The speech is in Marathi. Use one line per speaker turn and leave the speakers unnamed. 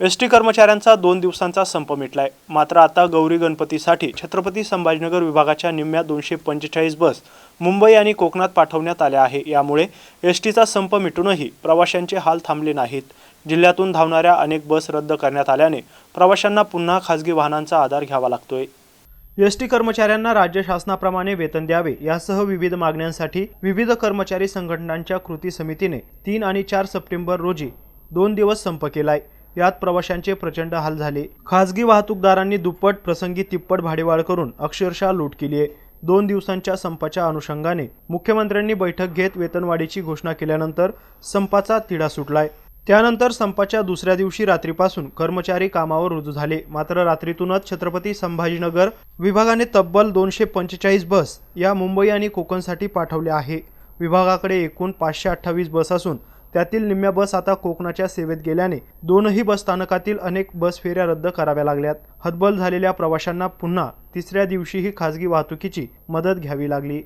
एस टी कर्मचाऱ्यांचा दोन दिवसांचा संप मिटलाय. मात्र आता गौरी गणपतीसाठी छत्रपती संभाजीनगर विभागाच्या निम्म्या दोनशे पंचेचाळीस बस मुंबई आणि कोकणात पाठवण्यात आल्या आहे. यामुळे एस टीचा संप मिटूनही प्रवाशांचे हाल थांबले नाहीत. जिल्ह्यातून धावणाऱ्या अनेक बस रद्द करण्यात आल्याने प्रवाशांना पुन्हा खासगी वाहनांचा आधार घ्यावा लागतोय. एस टी कर्मचाऱ्यांना राज्य शासनाप्रमाणे वेतन द्यावे यासह विविध मागण्यांसाठी विविध कर्मचारी संघटनांच्या कृती समितीने तीन आणि चार सप्टेंबर रोजी दोन दिवस संप केलाय. यात प्रवाशांचे प्रचंड हाल झाले. खासगी वाहतूकदारांनी दुप्पट प्रसंगी तिप्पट भाडेवाढ करून अक्षरशः लूट केली आहे. दोन दिवसांच्या संपाच्या अनुषंगाने मुख्यमंत्र्यांनी बैठक घेत वेतनवाढीची घोषणा केल्यानंतर संपाचा तिढा सुटलाय. त्यानंतर संपाच्या दुसऱ्या दिवशी रात्रीपासून कर्मचारी कामावर रुजू झाले. मात्र रात्रीतूनच छत्रपती संभाजीनगर विभागाने तब्बल दोनशे पंचेचाळीस बस या मुंबई आणि कोकणसाठी पाठवल्या आहे. विभागाकडे एकूण पाचशे अठ्ठावीस बस असून त्यातील निम्म्या बस आता कोकणाच्या सेवेत गेल्याने दोनही बस स्थानकातील अनेक बस फेऱ्या रद्द कराव्या लागल्यात. हतबल झालेल्या प्रवाशांना पुन्हा तिसऱ्या दिवशीही खासगी वाहतुकीची मदत घ्यावी लागली.